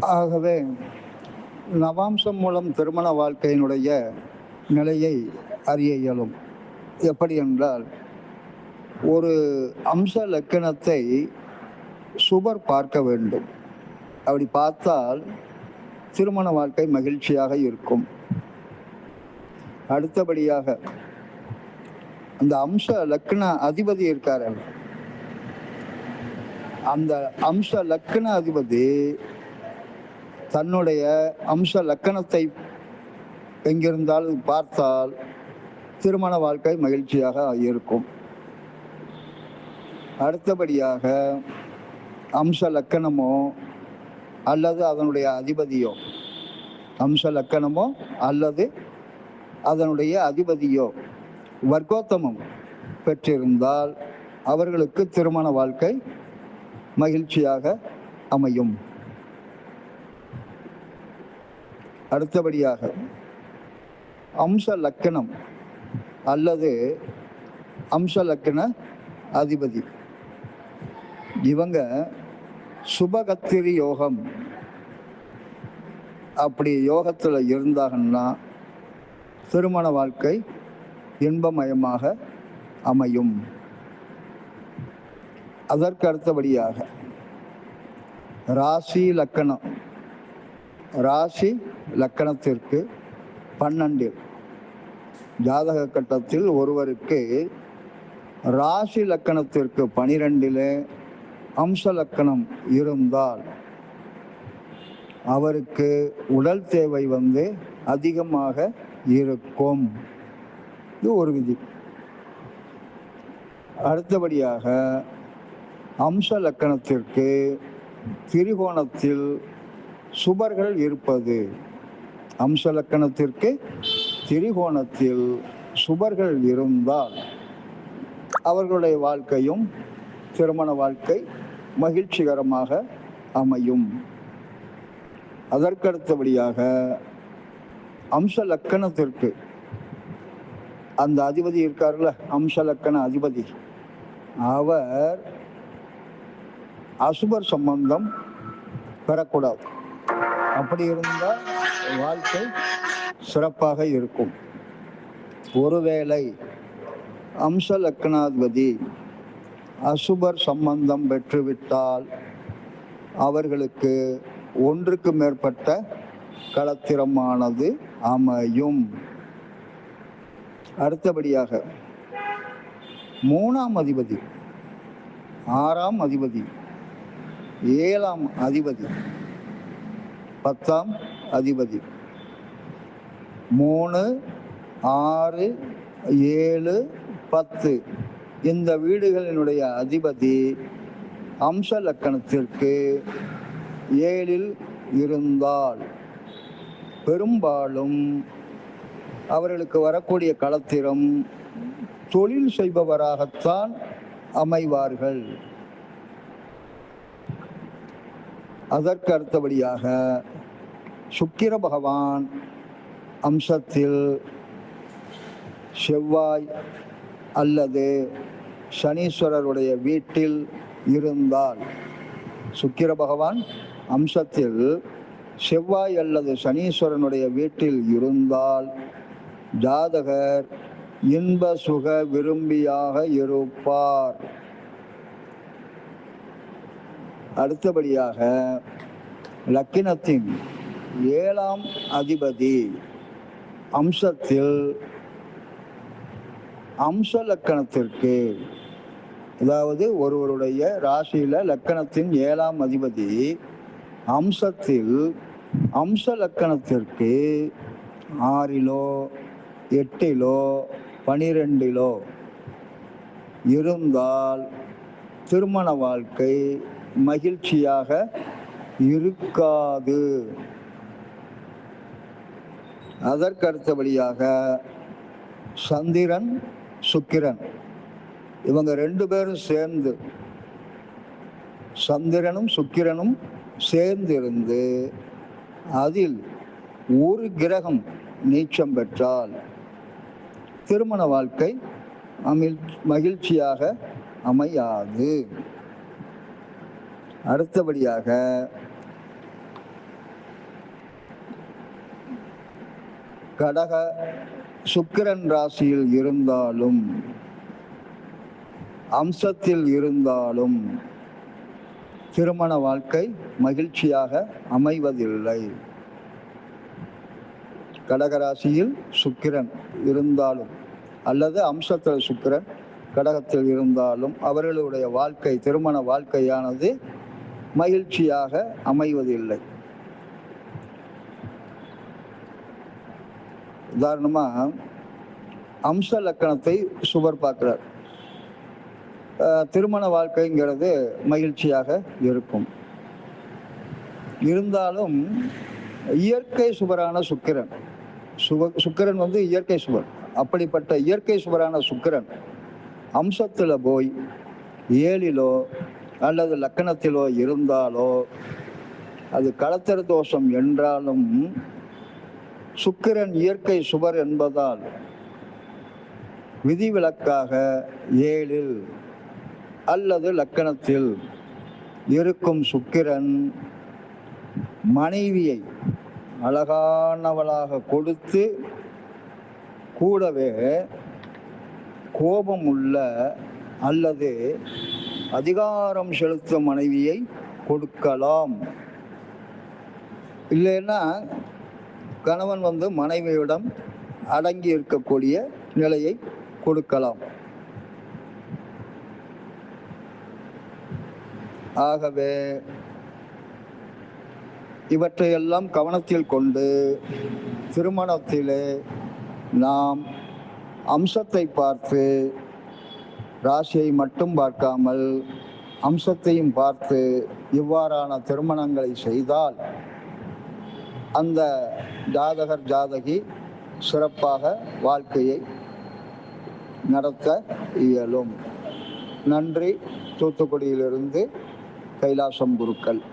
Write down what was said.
ஆகவே நவாம்சம் மூலம் திருமண வாழ்க்கையினுடைய நிலையை அறிய இயலும். எப்படி என்றால் ஒரு அம்ச லக்கணத்தை சுபர் பார்க்க வேண்டும். அப்படி பார்த்தால் திருமண வாழ்க்கை மகிழ்ச்சியாக இருக்கும். அடுத்தபடியாக அந்த அம்ச லக்ன அதிபதி இருக்கார். அந்த அம்ச லக்ன அதிபதி தன்னுடைய அம்ச லக்கணத்தை எங்கிருந்தாலும் பார்த்தால் திருமண வாழ்க்கை மகிழ்ச்சியாக இருக்கும். அடுத்தபடியாக அம்ச லக்கணமோ அல்லது அதனுடைய அதிபதியோ அம்ச லக்கணமோ அல்லது அதனுடைய அதிபதியோ வர்க்கோத்தமம் பெற்றிருந்தால் அவர்களுக்கு திருமண வாழ்க்கை மகிழ்ச்சியாக அமையும். அடுத்தபடியாக அம்ச லக்கணம் அல்லது அம்ச லக்கண அதிபதி. இவங்க சுபகத்திரி யோகம். அப்படி யோகத்தில் இருந்தாங்கன்னா திருமண வாழ்க்கை இன்பமயமாக அமையும். அதற்கு அடுத்தபடியாக ராசி லக்கணம். ராசி லக்கணத்திற்கு பன்னெண்டில் ஜாதக கட்டத்தில் ஒருவருக்கு ராசி லக்கணத்திற்கு பனிரெண்டிலே அம்ச லக்கணம் இருந்தால் அவருக்கு உடல் தேவை வந்து அதிகமாக இருக்கும். இது ஒரு விதி. அடுத்தபடியாக அம்ச லக்கணத்திற்கு திரிகோணத்தில் சுபர்கள் இருப்பது. அம்சலக்கணத்திற்கு திரிகோணத்தில் சுபர்கள் இருந்தால் அவர்களுடைய வாழ்க்கையும் திருமண வாழ்க்கை மகிழ்ச்சிகரமாக அமையும். அதற்கடுத்தபடியாக அம்ச லக்கணத்திற்கு அந்த அதிபதி இருக்கார்ல அம்ச லக்கண அதிபதி. அவர் அசுபர் சம்பந்தம் பெறக்கூடாது. அப்படி இருந்தால் வாழ்க்கை சிறப்பாக இருக்கும். ஒருவேளை அம்ச லக்னாதிபதி அசுபர் சம்பந்தம் பெற்றுவிட்டால் அவர்களுக்கு ஒன்றுக்கு மேற்பட்ட களத்திரமானது அமையும். அடுத்தபடியாக மூணாம் அதிபதி ஆறாம் அதிபதி ஏழாம் அதிபதி பத்தாம் அதிபதி. மூணு ஆறு ஏழு பத்து. இந்த வீடுகளினுடைய அதிபதி அம்ச லக்கணத்திற்கு ஏழில் இருந்தால் பெரும்பாலும் அவர்களுக்கு வரக்கூடிய களத்திரம் தொழில் செய்பவராகத்தான் அமைவார்கள். அதற்கு அடுத்தபடியாக சுக்கிர பகவான் அம்சத்தில் செவ்வாய் அல்லது சனீஸ்வரருடைய வீட்டில் இருந்தால் சுக்கிர பகவான் அம்சத்தில் செவ்வாய் அல்லது சனீஸ்வரனுடைய வீட்டில் இருந்தால் ஜாதகர் இன்ப சுக விரும்பியாக இருப்பார். அடுத்தபடியாக லக்கினத்தின் ஏழாம் அதிபதி அம்சத்தில் அம்ச லக்கணத்திற்கு அதாவது ஒருவருடைய ராசியில லக்கணத்தின் ஏழாம் அதிபதி அம்சத்தில் அம்ச லக்கணத்திற்கு ஆறிலோ எட்டிலோ பனிரெண்டிலோ இருந்தால் திருமண வாழ்க்கை மகிழ்ச்சியாக இருக்காது. அதற்கடுத்தபடியாக சந்திரன் சுக்கிரன். இவங்க ரெண்டு பேரும் சேர்ந்து சந்திரனும் சுக்கிரனும் சேர்ந்திருந்து அதில் ஒரு கிரகம் நீச்சம் பெற்றால் திருமண வாழ்க்கை அமிழ் மகிழ்ச்சியாக அமையாது. அடுத்தபடியாக கடக சுக்கிரன் ராசியில் இருந்தாலும் அம்சத்தில் இருந்தாலும் திருமண வாழ்க்கை மகிழ்ச்சியாக அமைவதில்லை. கடகராசியில் சுக்கிரன் இருந்தாலும் அல்லது அம்சத்தில் சுக்கிரன் கடகத்தில் இருந்தாலும் அவர்களுடைய வாழ்க்கை திருமண வாழ்க்கையானது மகிழ்ச்சியாக அமைவதில்லை. உதாரணமாக அம்ச லக்கணத்தை சுவர் பார்க்கிறார். திருமண வாழ்க்கைங்கிறது மகிழ்ச்சியாக இருக்கும். இருந்தாலும் இயற்கை சுவரான சுக்கிரன். சுவ சுக்கிரன் வந்து இயற்கை சுவர். அப்படிப்பட்ட இயற்கை சுவரான சுக்கிரன் அம்சத்தில் போய் ஏழிலோ அல்லது லக்கணத்திலோ இருந்தாலோ அது களத்திர தோஷம் என்றாலும் சுக்கிரன் இயற்கை சுவர் என்பதால் விதிவிலக்காக ஏழில் அல்லது லக்கணத்தில் இருக்கும் சுக்கிரன் மனைவியை அழகானவளாக கொடுத்து கூடவே கோபம் உள்ள அல்லது அதிகாரம் செலுத்தும் மனைவியை கொடுக்கலாம். இல்லைன்னா கணவன் வந்து மனைவியிடம் அடங்கி இருக்கக்கூடிய நிலையை கொடுக்கலாம். ஆகவே இவற்றையெல்லாம் கவனத்தில் கொண்டு திருமணத்திலே நாம் அம்சத்தை பார்த்து ராசியை மட்டும் பார்க்காமல் அம்சத்தையும் பார்த்து இவ்வாறான திருமணங்களை செய்தால் அந்த ஜாதகர் ஜாதகி சிறப்பாக வாழ்க்கையை நடத்த இயலும். நன்றி. தூத்துக்குடியிலிருந்து கைலாசம் குருக்கள்.